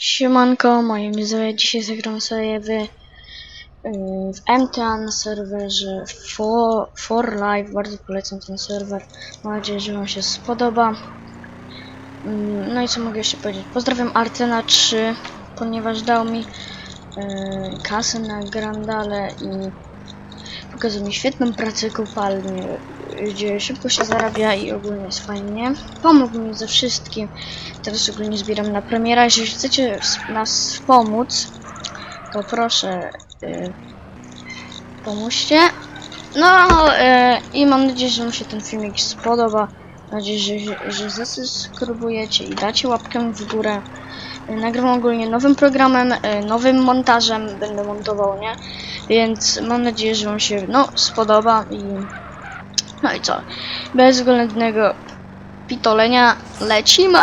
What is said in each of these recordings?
Siemanko, moje imię Dzisiaj zagram sobie w, yy, w MTA na serwerze For, For Life. Bardzo polecam ten serwer. Mam nadzieję, że Wam się spodoba. Mm, No i co mogę jeszcze powiedzieć? Pozdrawiam Artena 3, ponieważ dał mi yy, kasę na Grandale i pokazał mi świetną pracę kopalnię, gdzie szybko się zarabia i ogólnie jest fajnie. Pomógł mi ze wszystkim. Teraz ogólnie zbieram na premiera. Jeśli chcecie nas pomóc, to proszę y, pomóżcie. No y, i mam nadzieję, że Wam się ten filmik spodoba. Mam nadzieję, że, że zasubskrybujecie i dacie łapkę w górę. Y, Nagrywam ogólnie nowym programem, y, nowym montażem będę montował, nie? Więc mam nadzieję, że Wam się no, spodoba i no i co? Bez względnego pitolenia lecimy.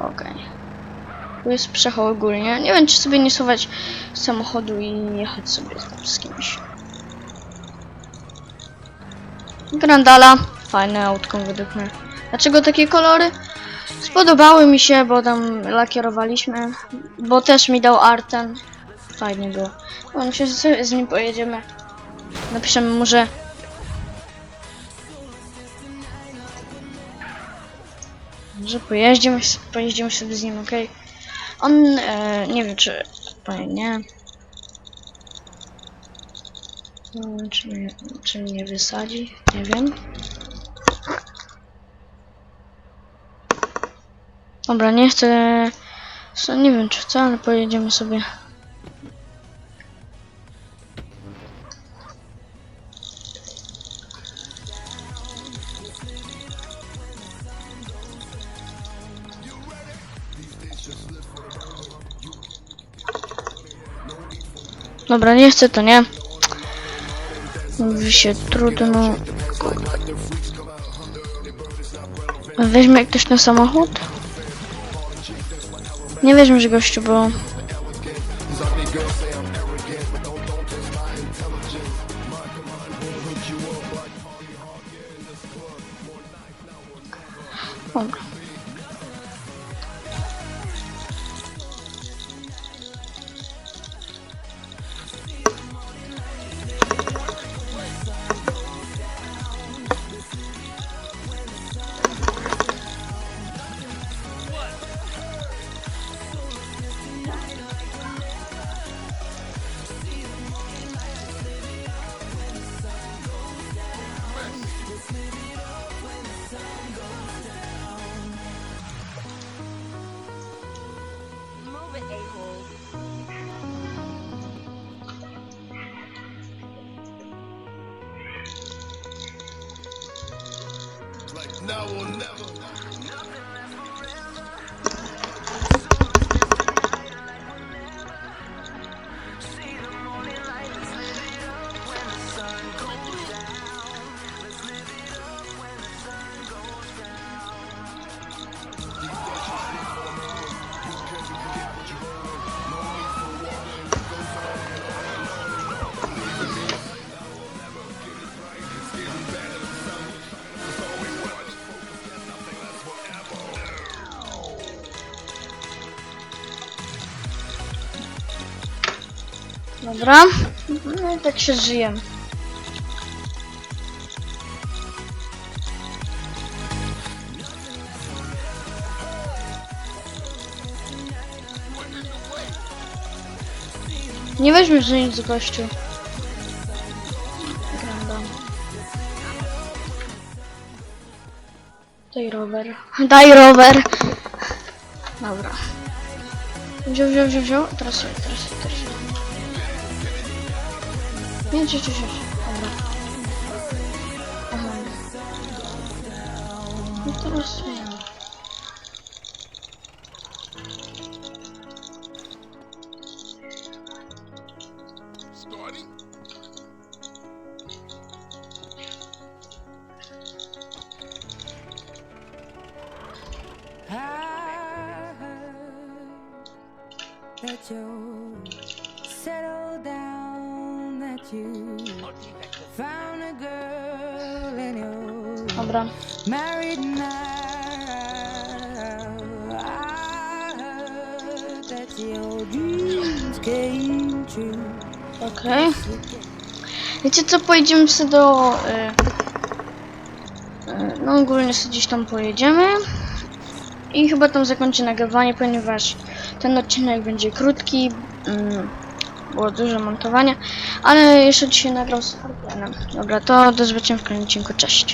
Okej. Tu jest przechał ogólnie. Nie wiem, czy sobie nie schować samochodu i jechać sobie z kimś. Grandala. Fajne autko według mnie. Dlaczego takie kolory? Spodobały mi się, bo tam lakierowaliśmy. Bo też mi dał Arten. Fajnie było. No, myślę, że z nim pojedziemy. Napiszemy mu, że Może pojeździmy, pojeździmy sobie z nim, okej? On, e, nie wiem czy, pewnie nie. Hmm, Czy mnie, czy mnie wysadzi? Nie wiem. Dobra, nie chcę, nie wiem czy chcę, ale pojedziemy sobie. Dobra, nie chcę, to nie. Mówi się trudno. Weźmie ktoś na samochód? Nie weźmiesz gościu, bo... Dobra. I will never. Dobra. No i tak się żyjemy. Nie weźmiesz że nic gościu. Granda. Daj rower. Daj rower. Dobra. Wziął, wziął, wziął, wziął. Teraz teraz teraz. Nie, cię, cię, cię. Dobra. Aha. No teraz nie. Starting? I heard that you settled down, that you found a girl Dobra. married now. I heard that your dreams came true. Okej. Wiecie co, pojedziemy sobie do... Y, y, no ogólnie sobie gdzieś tam pojedziemy. I chyba tam zakończę nagrywanie, ponieważ ten odcinek będzie krótki. Mm, było dużo montowania. Ale jeszcze dzisiaj nagrał z. Dobra, to do zobaczenia w kolejnym odcinku. Cześć.